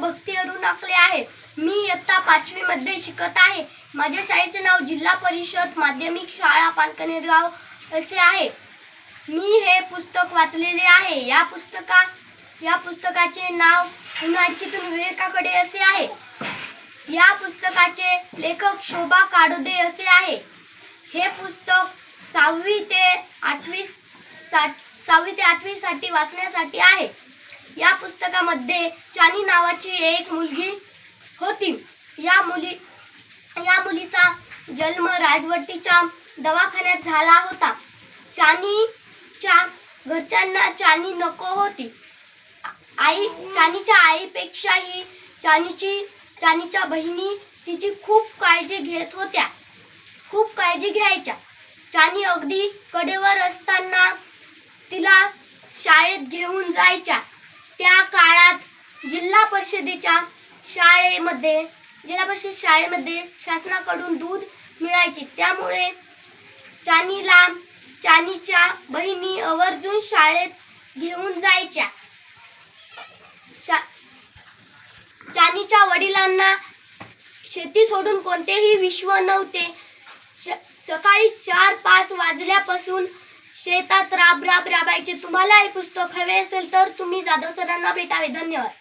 भक्ती अरुण आकले आहे मी इयत्ता पाचवी मध्ये शिकत आहे. माझ्या शाळेचे नाव जिल्हा परिषद माध्यमिक शाळा पालकनेरगाव असे आहे. मी हे पुस्तक वाचलेले आहे. या पुस्तका या पुस्तकाचे नाव उन्हाळकीतून विवेकाकडे असे आहे. या पुस्तकाचे लेखक शोभा काडोदे असे आहे. हे पुस्तक सहावी ते आठवी सा सहावी ते आठवी साठी वाचण्यासाठी आहे. या पुस्तकामध्ये चानी नावाची एक मुलगी होती. या मुली या मुलीचा जन्म राजवटीच्या दवाखान्यात झाला होता. चानीच्या घरच्यांना चानी नको होती. आई चानीच्या आईपेक्षाही चानीची चानीच्या बहिणी तिची खूप काळजी घेत होत्या. खूप काळजी घ्यायच्या. चानी अगदी कडेवर असताना तिला शाळेत घेऊन जायच्या. त्या काळात जिल्हा परिषदेच्या शाळेमध्ये जिल्हा परिषद शाळेमध्ये शासनाकडून दूध मिळायचे. त्यामुळे चानीला चानीच्या बहिणी आवर्जून शाळेत घेऊन जायच्या. शा- चानीच्या वडिलांना शेती सोडून कोणतेही विश्व नव्हते. सकाळी चार पाच वाजल्यापासून शेतात राब राब राबायचे. तुम्हाला हे पुस्तक हवे असेल तर तुम्ही जाधव सरांना भेटावे. धन्यवाद.